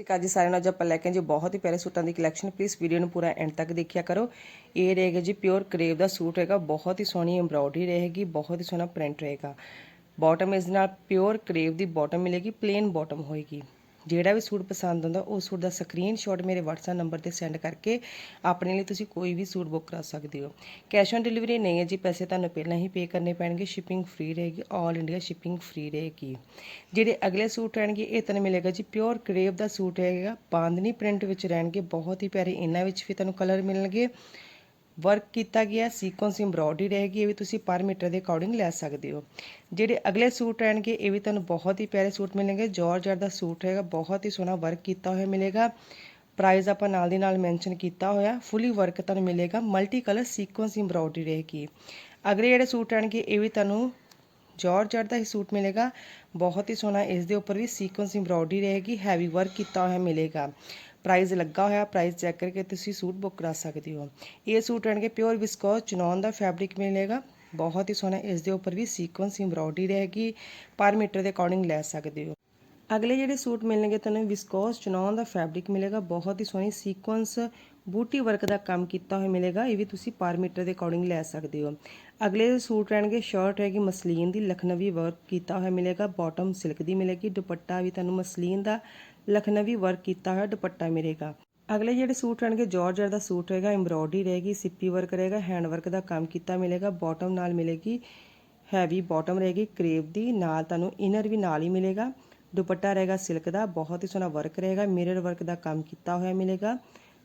ਠੀਕ ਜੀ ਸਾਰਿਆਂ ਨੂੰ। ਅੱਜ ਆਪਾਂ ਲੈ ਕੇ ਜੀ ਬਹੁਤ ਹੀ ਪਿਆਰੇ ਸੂਟਾਂ ਦੀ ਕਲੈਕਸ਼ਨ ਪਲੀਜ਼ ਵੀਡੀਓ ਨੂੰ ਪੂਰਾ ਐਂਡ ਤੱਕ ਦੇਖਿਆ ਕਰੋ। ਇਹ ਰਹੇਗਾ ਜੀ ਪਿਓਰ ਕਰੇਵ ਦਾ ਸੂਟ ਹੈਗਾ। ਬਹੁਤ ਹੀ ਸੋਹਣੀ ਐਮਬ੍ਰੋਇਡਰੀ ਰਹੇਗੀ, ਬਹੁਤ ਹੀ ਸੋਹਣਾ ਪ੍ਰਿੰਟ ਰਹੇਗਾ। ਬਾਟਮ ਇਸ ਨਾਲ ਪਿਓਰ ਕਰੇਵ ਦੀ ਬਾਟਮ ਮਿਲੇਗੀ ਪਲੇਨ ਬਾਟਮ ਹੋਏਗੀ। ਜਿਹੜਾ ਵੀ ਸੂਟ ਪਸੰਦ ਆਉਂਦਾ, ਉਹ ਸੂਟ ਦਾ ਸਕਰੀਨਸ਼ਾਟ ਮੇਰੇ WhatsApp ਨੰਬਰ ਤੇ ਸੈਂਡ ਕਰਕੇ ਆਪਣੇ ਲਈ ਤੁਸੀਂ ਕੋਈ ਵੀ ਸੂਟ ਬੁੱਕ ਕਰਾ ਸਕਦੇ ਹੋ। ਕੈਸ਼ ਔਨ ਡਿਲੀਵਰੀ ਨਹੀਂ ਹੈ ਜੀ, ਪੈਸੇ ਤੁਹਾਨੂੰ ਪਹਿਲਾਂ ਹੀ ਪੇ ਕਰਨੇ ਪੈਣਗੇ ਸ਼ਿਪਿੰਗ ਫ੍ਰੀ ਰਹੇਗੀ 올 ਇੰਡੀਆ ਸ਼ਿਪਿੰਗ ਫ੍ਰੀ ਰਹੇਗੀ। ਜਿਹੜੇ ਅਗਲੇ ਸੂਟ ਰਹਿਣਗੇ, ਇਹ ਤੁਹਾਨੂੰ ਮਿਲੇਗਾ ਜੀ ਪਿਓਰ ਕਰੇਵ ਦਾ ਸੂਟ ਰਹੇਗਾ ਬਾਂਦਨੀ ਪ੍ਰਿੰਟ ਵਿੱਚ ਰਹਿਣਗੇ, ਬਹੁਤ ਹੀ ਪਿਆਰੇ, ਇਹਨਾਂ ਵਿੱਚ ਵੀ ਤੁਹਾਨੂੰ ਕਲਰ ਮਿਲਣਗੇ। ਵਰਕ ਕੀਤਾ ਗਿਆ ਸੀਕੁਐਂਸ ਐਮਬ੍ਰੋਇਡਰੀ ਰਹੇਗੀ ਇਹ ਵੀ ਤੁਸੀਂ ਪਰ ਮੀਟਰ ਦੇ ਅਕੋਰਡਿੰਗ ਲੈ ਸਕਦੇ ਹੋ। ਜਿਹੜੇ ਅਗਲੇ ਸੂਟ ਰਹਿਣਗੇ, ਇਹ ਵੀ ਤੁਹਾਨੂੰ ਬਹੁਤ ਹੀ ਪਿਆਰੇ ਸੂਟ ਮਿਲਣਗੇ। ਜਾਰਜਟ ਦਾ ਸੂਟ ਰਹੇਗਾ ਬਹੁਤ ਹੀ ਸੋਹਣਾ ਵਰਕ ਕੀਤਾ ਹੋਇਆ ਮਿਲੇਗਾ। ਪ੍ਰਾਈਸ ਆਪਾਂ ਨਾਲ ਦੀ ਨਾਲ ਮੈਂਸ਼ਨ ਕੀਤਾ ਹੋਇਆ ਫੁੱਲੀ ਵਰਕ ਤੁਹਾਨੂੰ ਮਿਲੇਗਾ ਮਲਟੀ ਕਲਰ ਸੀਕੁਐਂਸ ਐਮਬ੍ਰੋਇਡਰੀ ਰਹੇਗੀ ਅਗਲੇ ਜਿਹੜੇ ਸੂਟ ਰਹਿਣਗੇ, ਇਹ ਵੀ ਤੁਹਾਨੂੰ ਜਾਰਜਟ ਦਾ ਹੀ ਸੂਟ ਮਿਲੇਗਾ। ਬਹੁਤ ਹੀ ਸੋਹਣਾ ਇਸ ਦੇ ਉੱਪਰ ਵੀ ਸੀਕੁਐਂਸ ਐਮਬ੍ਰੋਇਡਰੀ ਰਹੇਗੀ ਹੈਵੀ ਵਰਕ ਕੀਤਾ ਹੋਇਆ ਮਿਲੇਗਾ। ਪ੍ਰਾਈਸ ਲੱਗਾ ਹੋਇਆ ਪ੍ਰਾਈਸ ਚੈੱਕ ਕਰਕੇ ਤੁਸੀਂ ਸੂਟ ਬੁੱਕ ਕਰਾ ਸਕਦੇ ਹੋ। ਇਹ ਸੂਟ ਰਹਿਣਗੇ ਪਿਓਰ ਵਿਸਕੋਸ ਚਨੌਨ ਦਾ ਫੈਬਰਿਕ ਮਿਲੇਗਾ। ਬਹੁਤ ਹੀ ਸੋਹਣਾ, ਇਸ ਦੇ ਉੱਪਰ ਵੀ ਸੀਕੁਐਂਸ ਐਮਬ੍ਰੋਇਡਰੀ ਰਹੇਗੀ। ਪਰ ਮੀਟਰ ਦੇ ਅਕੋਰਡਿੰਗ ਲੈ ਸਕਦੇ ਹੋ। ਅਗਲੇ ਜਿਹੜੇ ਸੂਟ ਮਿਲਣਗੇ, ਤੁਹਾਨੂੰ ਵਿਸਕੋਸ ਚਨੌਨ ਦਾ ਫੈਬਰਿਕ ਮਿਲੇਗਾ। ਬਹੁਤ ਹੀ ਸੋਹਣੀ ਸੀਕੁਐਂਸ ਬੂਟੀ ਵਰਕ ਦਾ ਕੰਮ ਕੀਤਾ ਹੋਇਆ ਮਿਲੇਗਾ, ਇਹ ਵੀ ਤੁਸੀਂ ਪਰ ਮੀਟਰ ਦੇ ਅਕੋਰਡਿੰਗ ਲੈ ਸਕਦੇ ਹੋ। ਅਗਲੇ ਸੂਟ ਰਹਿਣਗੇ ਸ਼ਰਟ ਹੈਗੀ ਮਸਲੀਨ ਦੀ, ਲਖਨਵੀ ਵਰਕ ਕੀਤਾ ਹੋਇਆ ਮਿਲੇਗਾ ਬਾਟਮ ਸਿਲਕ ਦੀ ਮਿਲੇਗੀ, ਦੁਪੱਟਾ ਵੀ ਤੁਹਾਨੂੰ ਮਸਲੀਨ ਦਾ, ਲਖਨਵੀ ਵਰਕ ਕੀਤਾ ਹੋਇਆ ਦੁਪੱਟਾ ਮਿਲੇਗਾ। ਅਗਲੇ ਜਿਹੜੇ ਸੂਟ ਰਹਿਣਗੇ ਜਾਰਜਟ ਦਾ ਸੂਟ ਰਹੇਗਾ ਐਮਬ੍ਰੋਇਡਰੀ ਰਹੇਗੀ, ਸਿੱਪੀ ਵਰਕ ਰਹੇਗਾ ਹੈਂਡ ਵਰਕ ਦਾ ਕੰਮ ਕੀਤਾ ਮਿਲੇਗਾ ਬਾਟਮ ਨਾਲ ਮਿਲੇਗੀ ਹੈਵੀ ਬਾਟਮ ਰਹੇਗੀ ਕਰੇਪ ਦੀ, ਨਾਲ ਤੁਹਾਨੂੰ ਇਨਰ ਵੀ ਨਾਲ ਹੀ ਮਿਲੇਗਾ। ਦੁਪੱਟਾ ਰਹੇਗਾ ਸਿਲਕ ਦਾ, ਬਹੁਤ ਹੀ ਸੋਹਣਾ ਵਰਕ ਰਹੇਗਾ ਮਿਰਰ ਵਰਕ ਦਾ ਕੰਮ ਕੀਤਾ ਹੋਇਆ ਮਿਲੇਗਾ।